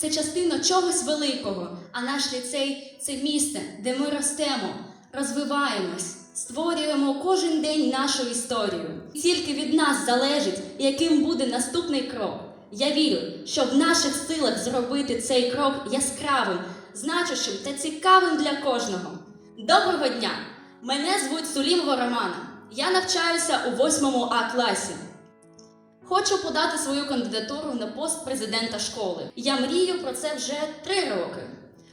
це частина чогось великого, а наш ліцей це місце, де ми ростемо, розвиваємось, створюємо кожен день нашу історію. Тільки від нас залежить, яким буде наступний крок. Я вірю, що в наших силах зробити цей крок яскравим, значущим та цікавим для кожного. Доброго дня! Мене звуть Сулімова Романа. Я навчаюся у 8 А класі. Хочу подати свою кандидатуру на пост президента школи. Я мрію про це вже три роки.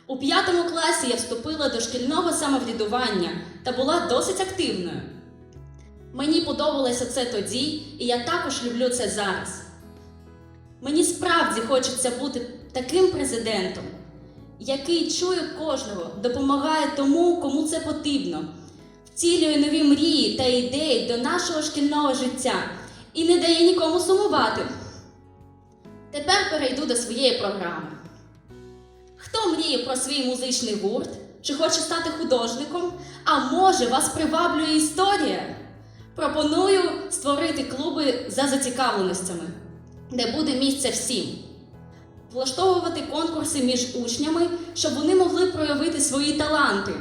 У п'ятому класі я вступила до шкільного самоврядування та була досить активною. Мені подобалося це тоді, і я також люблю це зараз. Мені справді хочеться бути таким президентом, який чує кожного, допомагає тому, кому це потрібно, втілює нові мрії та ідеї до нашого шкільного життя і не дає нікому сумувати. Тепер перейду до своєї програми. Хто мріє про свій музичний гурт чи хоче стати художником, а може вас приваблює історія? Пропоную створити клуби за зацікавленостями, де буде місце всім. Влаштовувати конкурси між учнями, щоб вони могли проявити свої таланти.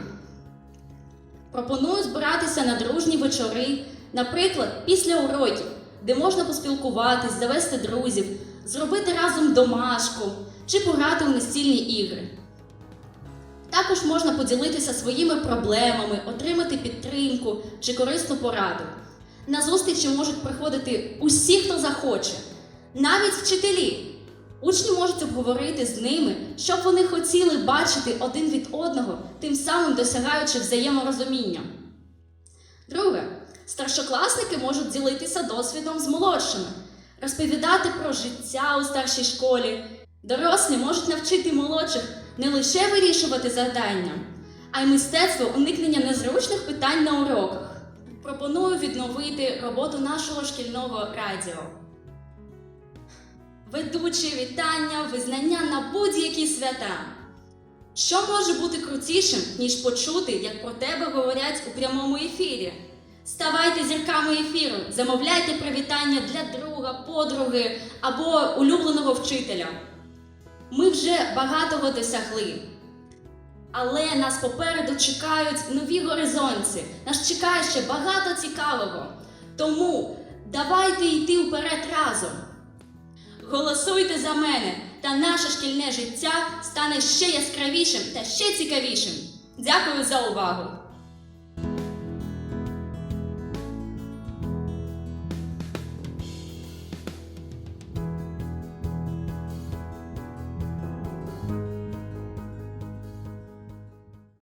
Пропоную збиратися на дружні вечори, наприклад, після уроків, де можна поспілкуватись, завести друзів, зробити разом домашку чи пограти у настільні ігри. Також можна поділитися своїми проблемами, отримати підтримку чи корисну пораду. На зустрічі можуть приходити усі, хто захоче, навіть вчителі. Учні можуть обговорити з ними, що б вони хотіли бачити один від одного, тим самим досягаючи взаєморозуміння. Друге, старшокласники можуть ділитися досвідом з молодшими, розповідати про життя у старшій школі. Дорослі можуть навчити молодших не лише вирішувати завдання, а й мистецтво уникнення незручних питань на уроках. Пропоную відновити роботу нашого шкільного радіо. Ведучі вітання, визнання на будь-які свята. Що може бути крутішим, ніж почути, як про тебе говорять у прямому ефірі? Ставайте зірками ефіру, замовляйте привітання для друга, подруги або улюбленого вчителя. Ми вже багатого досягли. Але нас попереду чекають нові горизонти. Нас чекає ще багато цікавого. Тому давайте йти вперед разом. Голосуйте за мене, та наше шкільне життя стане ще яскравішим та ще цікавішим. Дякую за увагу!